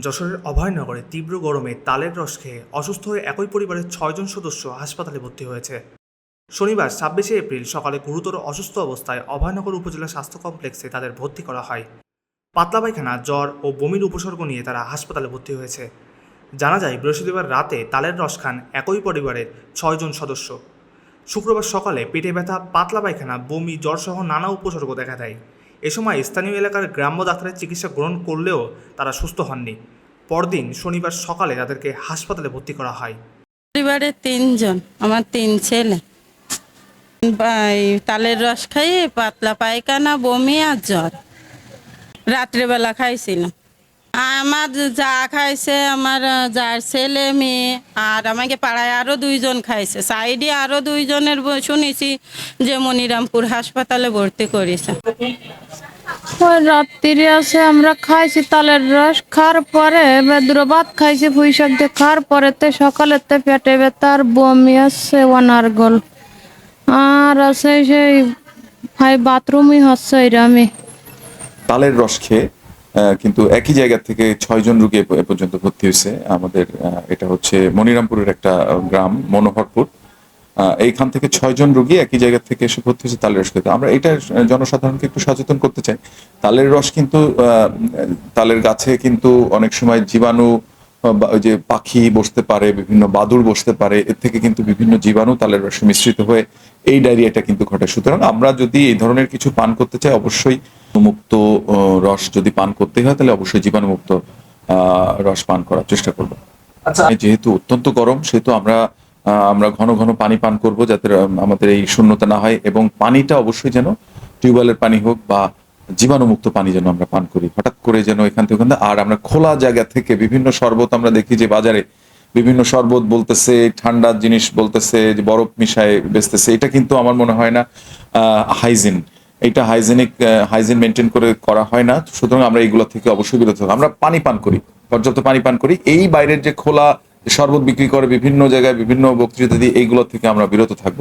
যশোরের অভয়নগরে তীব্র গরমে তালের রস খেয়ে অসুস্থ হয়ে একই পরিবারের ছয়জন সদস্য হাসপাতালে ভর্তি হয়েছে। শনিবার ছাব্বিশে এপ্রিল সকালে গুরুতর অসুস্থ অবস্থায় অভয়নগর উপজেলা স্বাস্থ্য কমপ্লেক্সে তাদের ভর্তি করা হয়। পাতলা পায়খানা, জ্বর ও বমির উপসর্গ নিয়ে তারা হাসপাতালে ভর্তি হয়েছে। জানা যায়, বৃহস্পতিবার রাতে তালের রস খান একই পরিবারের ছয়জন সদস্য। শুক্রবার সকালে পেটে ব্যথা, পাতলা পায়খানা, বমি জ্বরসহ নানা উপসর্গ দেখা দেয়। এ সময় স্থানীয় এলাকার গ্রাম্য ডাক্তারের চিকিৎসা গ্রহণ করলেও তারা সুস্থ হননি। পরদিন শনিবার সকালে তাদেরকে হাসপাতালে ভর্তি করা হয়। পরিবারে তিনজন, আমার তিন ছেলে। তালের রস খাইয়ে পাতলা পায়খানা, বমি আর জ্বর। রাত্রেবেলা খাইছিলাম। আমার যা খাইছে, আমার যার ছেলে, মেয়ে আর আমাকে পাড়ায় আরও দুইজন খাইছে। সাইডে আরও দুইজনের শুনেছি যে মনিরামপুর হাসপাতালে ভর্তি করেছে। ওই রাত্রিরে আছে আমরা খাইছি তালের রস, খাওয়ার পরে বেদ্র ভাত খাইছি, পুঁই দিয়ে খাওয়ার পরে তে সকালে তে পেটে ব্যথা আর বমি আসছে অনার্গল। আর আছে সেই, ভাই বাথরুমই হচ্ছে এরামি তালের রস খেয়ে কিন্তু একই জায়গা থেকে ছয়জন রুগী এ পর্যন্ত ভর্তি হয়েছে। আমাদের এটা হচ্ছে মনিরামপুরের একটা গ্রাম, মনোহরপুর। এইখান থেকে ছয়জন রুগী একই জায়গা থেকে এসে ভর্তি হয়েছে তালের রস খেতে। আমরা এটা জনসাধারণকে একটু সচেতন করতে চাই। তালের রস কিন্তু তালের গাছে কিন্তু অনেক সময় জীবাণু যে পাখি বসতে পারে বিভিন্ন বাদুড় বসতে পারে এর থেকে কিন্তু বিভিন্ন জীবাণু তালের রসে মিশ্রিত হয়ে এই ডায়রিয়াটা কিন্তু ঘটে। সুতরাং আমরা যদি এই ধরনের কিছু পান করতে চাই অবশ্যই মুক্ত রস যদি পান করতে হয় তাহলে অবশ্যই জীবাণুমুক্ত আহ, রস পান করার চেষ্টা করব। আচ্ছা। যেহেতু অত্যন্ত গরম সেহেতু আমরা আমরা ঘন ঘন পানি পান করব যাতে আমাদের এই শূন্যতা না হয় এবং পানিটা অবশ্যই যেন টিউবওয়েলের পানি হোক বা জীবাণুমুক্ত পানি যেন আমরা পান করি। হঠাৎ করে যেন এখান থেকে ওখান আর আমরা খোলা জায়গা থেকে বিভিন্ন শরবত আমরা দেখি যে বাজারে বিভিন্ন শরবত বলতেছে ঠান্ডা জিনিস বলতেছে, যে বরফ মিশায় বেচতেছে। এটা কিন্তু আমার মনে হয় না হাইজিন। এটা হাইজেনিক হাইজিন মেনটেন করে করা হয় না। সুতরাং আমরা এইগুলো থেকে অবশ্যই বিরত আমরা পানি পান করি, পর্যাপ্ত পানি পান করি। এই বাইরের যে খোলা শরবত বিক্রি করে বিভিন্ন জায়গায় বিভিন্ন বক্তৃতা দিয়ে এইগুলো থেকে আমরা বিরত থাকব